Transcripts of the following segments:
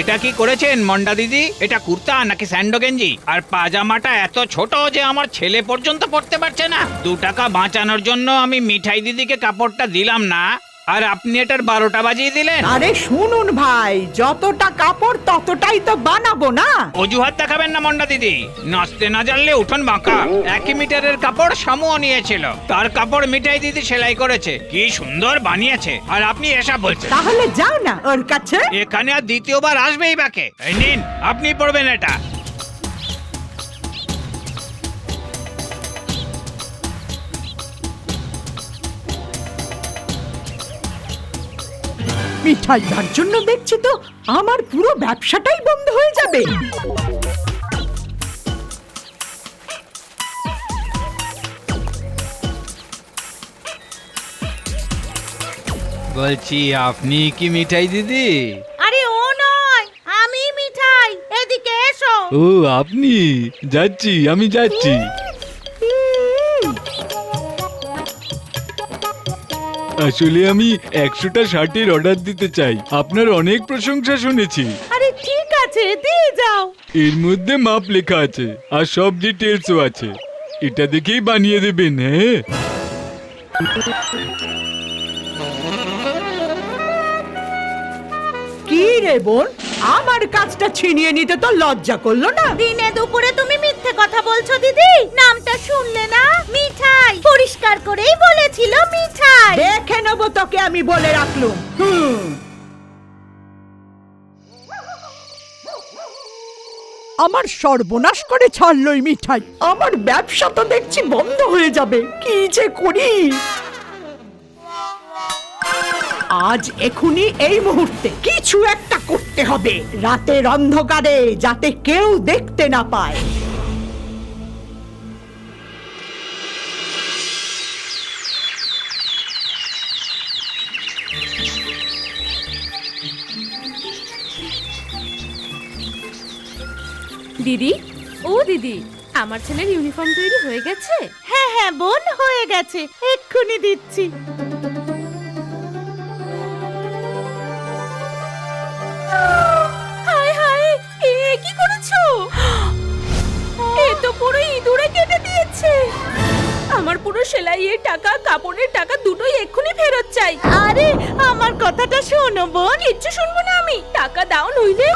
এটা কি করেছেন, মন্ডা দিদি? এটা কুর্তা নাকি স্যান্ডো গেঞ্জি? আর পাজামাটা এত ছোট যে আমার ছেলে পর্যন্ত পড়তে পারছে না। দু টাকা বাঁচানোর জন্য আমি মিঠাই দিদিকে কাপড়টা দিলাম না। আর আপনি এটার বারোটা বাজিয়ে দিলেন? আরে শুনুন ভাই যতটা কাপড় ততটাই তো বানাবো না। অজুহাত দেখাবেন না মন্ডা দিদি। নাচতে না জানলে উঠোন বাঁকা। একই মিটারের কাপড় সামুও নিয়েছিল। তার কাপড় মিঠাই দিদি সেলাই করেছে। কি সুন্দর বানিয়েছে। আর আপনি এসব বলছেন। তাহলে যাও না ওর কাছে। এখানে আর দ্বিতীয়বার আসবেই বাকে। এই নিন আপনি পড়বেন এটা। মিঠাই তার জন্য দেখছি তো আমার পুরো ব্যবসাটাই বন্ধ হয়ে যাবে। বলছি আপনি কি মিঠাই দিদি? আরে ও নয় আমি মিঠাই। এদিকে এসো। ও আপনি? যাচ্ছি আমি যাচ্ছি। আসলে আমি একশোটা শার্টের অর্ডার দিতে চাই। আপনার অনেক প্রশংসা শুনেছি। আরে ঠিক আছে দিয়ে যাও। এর মধ্যে মাপ লেখা আছে আর সব ডিটেলসও আছে। এটা দেখেই বানিয়ে দেবেন হ্যাঁ? কি রে বোন? আমার কাজটা ছিনিয়ে নিতে তো লজ্জা করল না। দিনে দুপুরে তুমি মিথ্যে কথা বলছো দিদি। নামটা শুনলে না? মিঠাই। পরিষ্কার করেই বলেছিল মিঠাই। দেখে নেব তোকে আমি বলে রাখলুম। হুম। আমার সর্বনাশ করে ছাড়লই মিঠাই। আমার ব্যবসা তো দেখছি বন্ধ হয়ে যাবে। কি যে করি? আজ এখুনি এই মুহূর্তে কিছু একটা করতে হবে। রাতের অন্ধকারে যাতে কেউ দেখতে না পায়। দিদি ও দিদি আমার ছেলের ইউনিফর্ম তৈরি হয়ে গেছে? হ্যাঁ হ্যাঁ বোন হয়ে গেছে। এক্ষুনি দিচ্ছি। কি করেছ? এ তো পুরো ইঁদুরে কেটে দিয়েছে। আমার পুরো সেলাইয়ের টাকা কাপড়ের টাকা দুটোই এক্ষুনি ফেরত চাই। আরে আমার কথাটা শোনো বোন কিচ্ছু শুনব না আমি। টাকা দাও নইলে।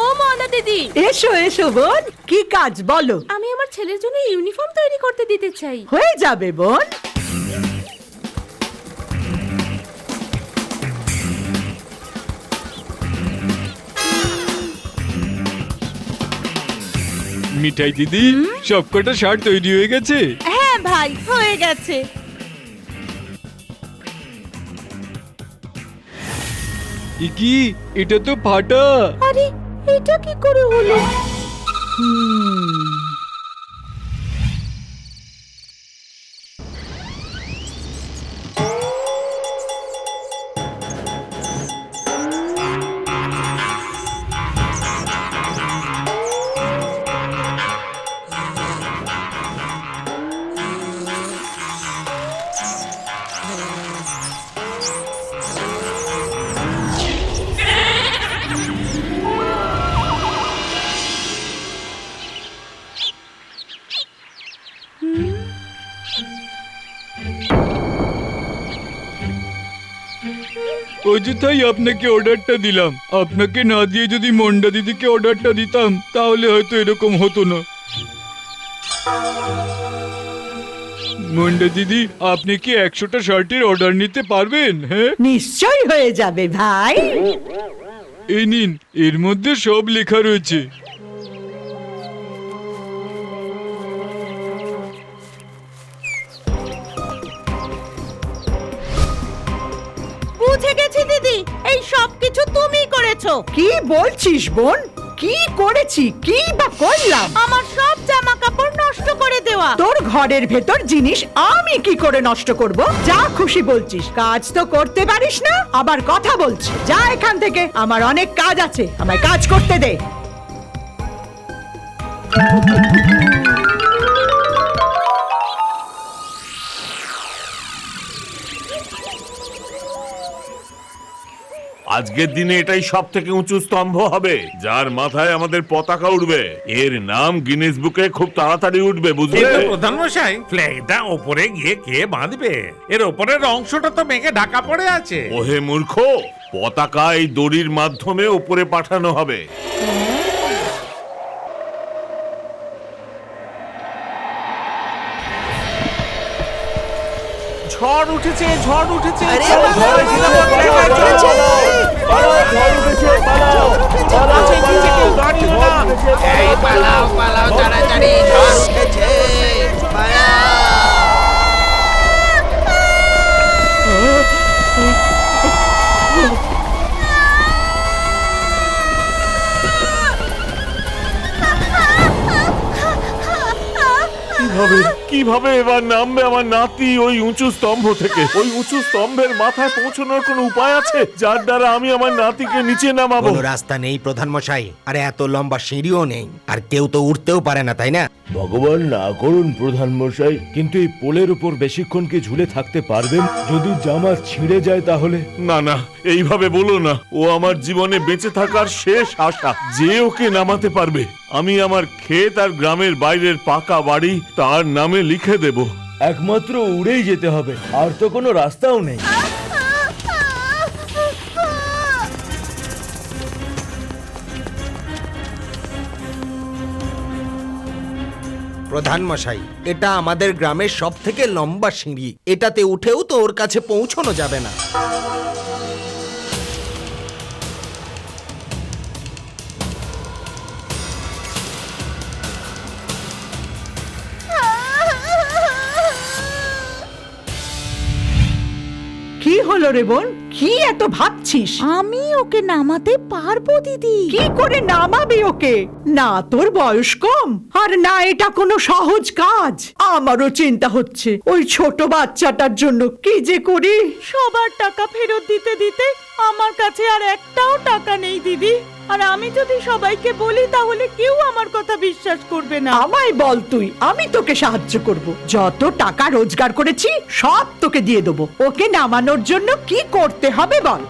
ও মদা দিদি। এসো এসো বোন কি কাজ বলো। আমি আমার ছেলের জন্য ইউনিফর্ম তৈরি করতে দিতে চাই। হয়ে যাবে বোন। মিঠাই দিদি সবকটা শার্ট তৈরি হয়ে গেছে। হ্যাঁ ভাই হয়ে গেছে। কি এটা তো ফাটা। আরে এটা কি করে হলো? অযথাই আপনাকে অর্ডারটা দিলাম। আপনাকে না দিয়ে যদি মন্ডা দিদিকে অর্ডারটা দিতাম তাহলে হয়তো এরকম হতো না। মন্ডা দিদি আপনি কি একশোটা শার্টের অর্ডার নিতে পারবেন হ্যাঁ? নিশ্চয় হয়ে যাবে ভাই। এই নিন এর মধ্যে সব লেখা রয়েছে। করেছ কি বলছিস বোন? কি করেছি? কি বা করলাম? আমার সব জামা কাপড় নষ্ট করে দেওয়া। তোর ঘরের ভেতর জিনিস আমি কি করে নষ্ট করব? যা খুশি বলছিস। কাজ তো করতে পারিস না আবার কথা বলছিস। যা এখান থেকে আমার অনেক কাজ আছে। আমায় কাজ করতে দে। আজকের দিনে এটাই সব থেকে উঁচু স্তম্ভ হবে যার মাথায় আমাদের পতাকা উঠবে এর নাম গিনেস বুকে খুব তাড়াতাড়ি উঠবে বুঝলে? কিন্তু প্রধান মশাই ফ্ল্যাগটা ওপরে গিয়ে কে বাঁধবে? এর ওপরের অংশটা তো মেঘে ঢাকা পড়ে আছে। ওহে মূর্খ পতাকা এই দড়ির মাধ্যমে উপরে পাঠানো হবে। ঝড় উঠেছে ঝড় উঠেছে। পালাও পালাও তাড়াতাড়ি ঝড় উঠেছে কীভাবে এবার নামবে আমার নাতি ওই উঁচু স্তম্ভ থেকে? ওই উঁচু স্তম্ভের মাথায় পৌঁছানোর কোনো উপায় আছে? যার দ্বারা আমি আমার নাতিকে নিচে নামাবো। কোনো রাস্তা নেই প্রধান মশাই আর এত লম্বা সিঁড়িও নেই। আর কেউ তো উঠতেও পারে না তাই না? ভগবান না করুন প্রধান মশাই কিন্তু এই পোলের উপর বেশিক্ষণ কি ঝুলে থাকতে পারবেন? যদি জামা ছিঁড়ে যায় তাহলে? না না এইভাবে বলো না। ও আমার জীবনে বেঁচে থাকার শেষ আশা। যে ওকে নামাতে পারবে আমি আমার ক্ষেত আর গ্রামের বাইরের পাকা বাড়ি তার নামে লিখে দেব। একমাত্র উড়েই যেতে হবে আর তো কোনো রাস্তাও নেই। প্রধান মশাই এটা আমাদের গ্রামের সব থেকে লম্বা সিঁড়ি। এটাতে উঠেও তো ওর কাছে পৌঁছানো যাবে না। রে বোন? কি এত ভাবছিস? আমি ওকে নামাতে পারব দিদি। কি করে নামাবি ওকে? না তোর বয়স কম আর না এটা কোনো সহজ কাজ। আমারও চিন্তা হচ্ছে ওই ছোট বাচ্চাটার জন্য কি যে করি? সবার টাকা ফেরত দিতে দিতে আমার কাছে আর একটাও টাকা নেই দিদি। আর আমি যদি সবাইকে বলি তাহলে কেউ আমার কথা বিশ্বাস করবে না। আমায় বল তুই আমি তোকে সাহায্য করব। যত টাকা রোজগার করেছি সব তোকে দিয়ে দেবো। ওকে নামানোর জন্য কি করতে হবে বল।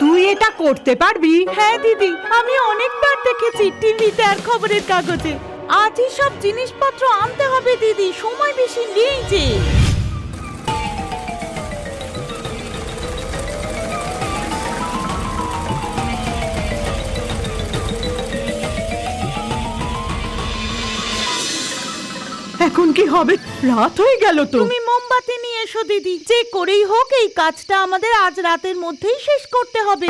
তুই এটা করতে পারবি? হ্যাঁ দিদি, আমি অনেকবার দেখেছি টিভিতে আর খবরের কাগজে। আজই সব জিনিসপত্র আনতে হবে, দিদি। সময় বেশি নেই যে। এখন কি হবে? রাত হয়ে গেল তো। তুমি মোমবাতি নিয়ে এসো দিদি। যে করেই হোক এই কাজটা আমাদের আজ রাতের মধ্যেই শেষ করতে হবে।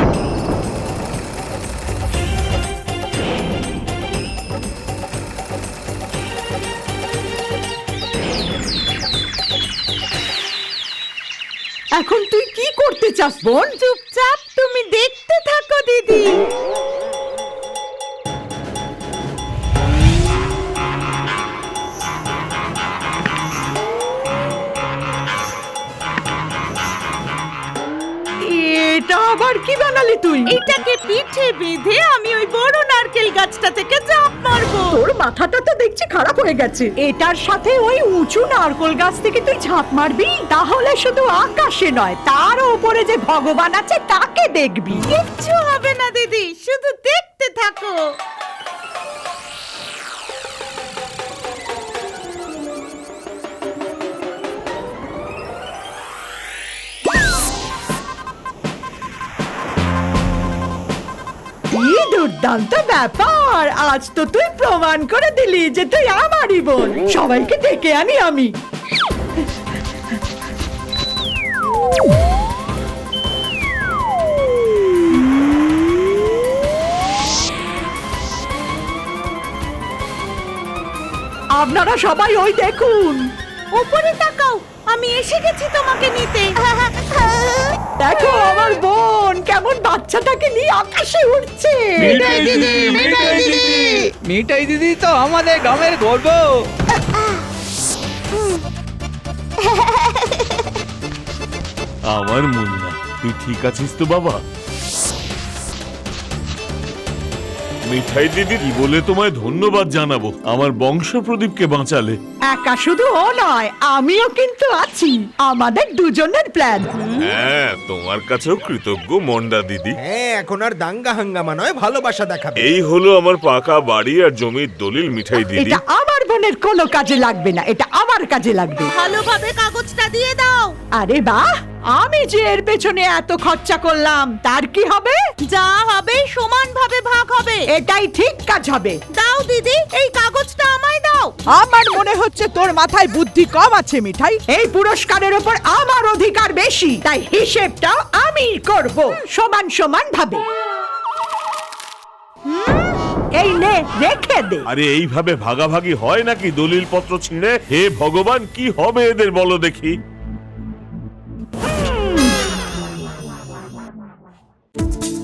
এখন তুই কি করতে চাস বোন? চুপচাপ তুমি দেখতে থাকো দিদি। আবার কি বানালি তুই? এটাকে পিঠে বেঁধে আমি ওই বড় নারকেল গাছটা থেকে চাপ মারবো। তোর মাথাটা তো দেখছি খারাপ হয়ে গেছে। এটার সাথে ওই উঁচু নারকেল গাছ থেকে তুই ঝাঁপ মারবি? তাহলে শুধু আকাশে নয় তার উপরে যে ভগবান আছে তাকে দেখবি। কিচ্ছু হবে না দিদি। শুধু দেখতে থাকো। দুর্দান্ত ব্যাপার। আজ তো তুই প্রমাণ করে দিলি যে তুই আমারই বোন। সবাইকে ডেকে আনি আমি। আপনারা সবাই ওই দেখুন। উপরে তাকাও আমি এসে গেছি তোমাকে নিতে। দেখো আমার বোন কেমন বাচ্চাটাকে নিয়ে আকাশে উঠছে মিঠাই দিদি মিঠাই দিদি। মিঠাই দিদি তো আমাদের গ্রামের গর্ব। আমার মুন্না তুই ঠিক আছিস তো বাবা? মিঠাই দিদি কি বলে তোমায় ধন্যবাদ জানাব? আমার বংশ প্রদীপকে বাঁচালে। একা শুধু ও নয় আমিও কিন্তু আছি। আমাদের দুজনের প্ল্যান হ্যাঁ তোমার কাছেও কৃতজ্ঞ মন্ডা দিদি। হ্যাঁ এখন আর দাঙ্গা হাঙ্গামা নয় ভালোবাসা দেখাবে। এই হলো আমার পাকা বাড়ি আর জমির দলিল মিঠাই দিদি। এটা আমার বোনের কোনো কাজে লাগবে না এটা আমার কাজে লাগবে। ভালোভাবে কাগজটা দিয়ে দাও। আরে বাহ! আমি যে এর পেছনে এত খরচা করলাম তার কি হবে? যা হবে সমানভাবে ভাগ হবে। এটাই ঠিক কাজ হবে। দাও দিদি এই কাগজটা আমায় দাও। আমার মনে হচ্ছে তোর মাথায় বুদ্ধি কম আছে মিঠাই। এই পুরস্কারের উপর আমার অধিকার বেশি তাই হিসেবটাও আমি করব সমান সমান ভাবে এই নে রেখে দে। আরে এইভাবে ভাগাভাগি হয় নাকি দলিল পত্র ছিঁড়ে? হে ভগবান কি হবে এদের বলো দেখি। Thank you.